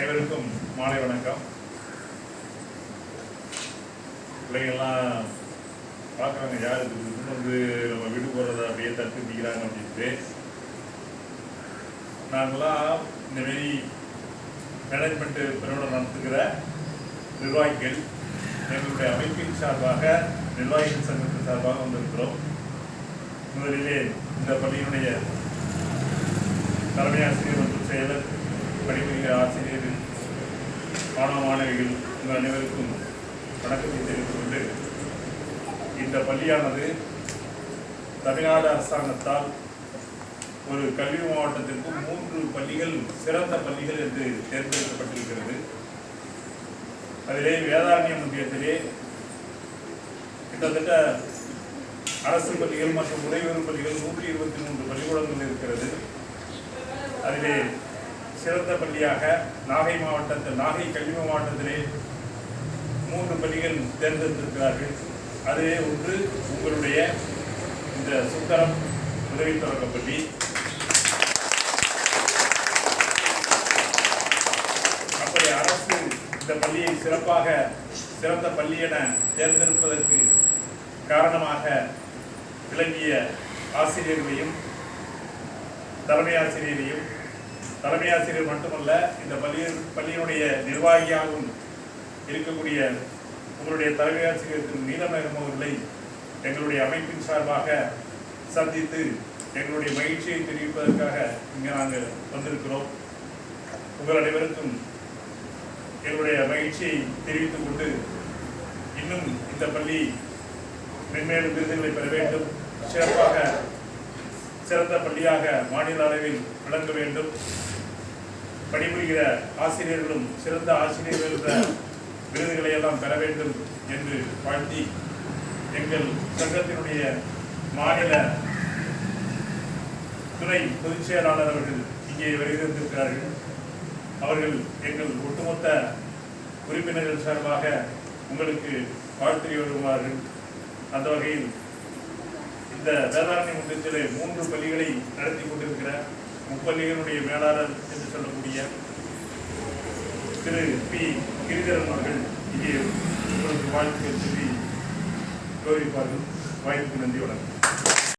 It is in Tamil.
அனைவருக்கும் மாலை வணக்கம். பிள்ளைங்கள்லாம் பார்க்குறாங்க யார் இது? வந்து நம்ம வீடு போகிறத அப்படியே தட்டு நிற்கிறாங்க அப்படின்ட்டு. நாங்களாம் இந்தமாரி மேனேஜ்மெண்ட்டு பிரிவில் நடத்துகிற நிர்வாகிகள் எங்களுடைய அமைப்பின் சார்பாக நிர்வாகிகள் சங்கத்தின் சார்பாக வந்திருக்கிறோம். முதலிலே இந்த பள்ளியினுடைய தலைமை ஆசிரியர் மற்றும் செயலர் பணிபுரிகிற ஆசிரியர் மாணவ மாணவிகள் உங்கள் அனைவருக்கும் வணக்கத்தை தெரிவித்துக் கொண்டு இந்த பள்ளியானது தமிழ்நாடு அரசாங்கத்தால் ஒரு கல்வி மாவட்டத்திற்கு மூன்று பள்ளிகள் சிறந்த பள்ளிகள் என்று தேர்ந்தெடுக்கப்பட்டிருக்கிறது. அதிலே வேதாரண்யம் ஒன்றியத்திலே கிட்டத்தட்ட அரசு பள்ளிகள் மற்றும் உதவிபெறும் பள்ளிகள் நூற்றி இருபத்தி மூன்று பள்ளிக்கூடங்கள் இருக்கிறது. அதிலே சிறந்த பள்ளியாக நாகை மாவட்டத்தில் நாகை கல்வி மாவட்டத்திலே மூன்று பள்ளிகள் தேர்ந்தெடுத்திருக்கிறார்கள். அதிலே ஒன்று உங்களுடைய இந்த சுந்தரம் உதவி தொடக்க பள்ளி. அப்படி அரசு இந்த பள்ளியை சிறப்பாக சிறந்த பள்ளி என தேர்ந்தெடுப்பதற்கு காரணமாக விளங்கிய ஆசிரியர்களையும் தலைமை ஆசிரியரையும் தலைமை ஆசிரியர் மட்டுமல்ல இந்த பள்ளி பள்ளியினுடைய நிர்வாகியாகவும் இருக்கக்கூடிய உங்களுடைய தலைமை ஆசிரியர் திரு நீலமேகம் அவர்களை எங்களுடைய அமைப்பின் சார்பாக சந்தித்து எங்களுடைய மகிழ்ச்சியை தெரிவிப்பதற்காக இங்கே நாங்கள் வந்திருக்கிறோம். உங்கள் அனைவருக்கும் எங்களுடைய மகிழ்ச்சியை தெரிவித்துக் கொண்டு இன்னும் இந்த பள்ளி மென்மேலும் விருதுகளை பெற வேண்டும். சிறப்பாக சிறந்த பள்ளியாக மாநில அளவில் விளங்க வேண்டும். பணிபுரிகிற ஆசிரியர்களும் சிறந்த ஆசிரியர்கள் என்ற விருதுகளை எல்லாம் பெற வேண்டும் என்று வாழ்த்தி எங்கள் சங்கத்தினுடைய மாநில துணை பொதுச் செயலாளர் அவர்கள் இங்கே வருகிறந்திருக்கிறார்கள் அவர்கள் எங்கள் ஒட்டுமொத்த உறுப்பினர்கள் சார்பாக உங்களுக்கு வாழ்த்து வருவார்கள் அந்த வகையில் இந்த வேதாரண்ய முன்னெச்சரிக்கை மூன்று பள்ளிகளை நடத்தி கொண்டிருக்கிற முப்பள்ளிகளுடைய மேலாளர் என்று சொல்லக்கூடிய திரு பி. கிரிதரன் அவர்கள் இங்கே உங்களுக்கு வாழ்த்துக்கள் சொல்லி கௌரவிப்பார்கள். வாய்ப்புக்கு நன்றி வணக்கம்.